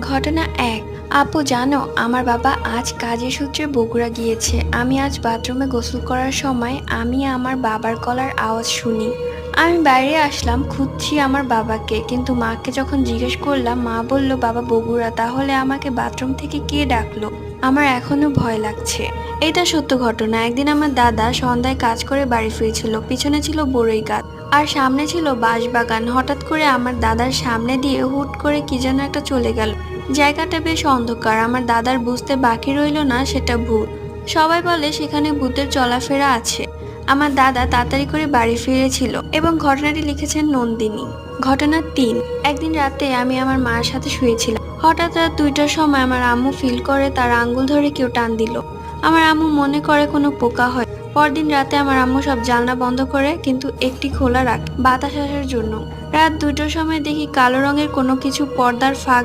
ঘটনা এক। আপু, জানো, আমার বাবা আজ কাজের সূত্রে বগুড়া গিয়েছে। আমি আজ বাথরুমে গোসল করার সময় আমি আমার বাবার কলার আওয়াজ শুনি। আমি বাইরে আসলাম, খুঁজছি আমার বাবাকে, কিন্তু মাকে যখন জিজ্ঞেস করলাম, মা বলল, বাবা, বগুড়া, তাহলে আমাকে বাথরুম থেকে কে ডাকলো? আমার এখনও ভয় লাগছে। এটা সত্য ঘটনা। একদিন আমার দাদা সন্ধ্যায় কাজ করে বাড়ি ফিরেছিল। পিছনে ছিল বড়ই গাছ, আর সামনে ছিল বাঁশবাগান। হঠাৎ করে আমার দাদার সামনে দিয়ে হুট করে কি যেন একটা চলে গেল। জায়গাটা বেশ অন্ধকার। আমার দাদার বুঝতে বাকি রইল না, সেটা ভূত। সবাই বলে, সেখানে ভূতের চলাফেরা আছে। আমার দাদা তাড়াতাড়ি করে বাড়ি ফিরেছিল এবং ঘটনাটি লিখেছেন নন্দিনী। ঘটনা তিন। একদিন রাতে আমি আমার মার সাথে শুয়েছিলাম। হঠাৎ রাত দুইটার সময় আমার আম্মু ফিল করে তার আঙ্গুল ধরে কেউ টান দিল। আমার আম্মু মনে করে কোনো পোকা হয়। পরদিন রাতে আমার আম্মু সব জানলা বন্ধ করে কিন্তু একটি খোলা রাখ বাতাস আসার জন্য। রাত দুটোর সময় দেখি কালো রঙের কোনো কিছু পর্দার ফাঁক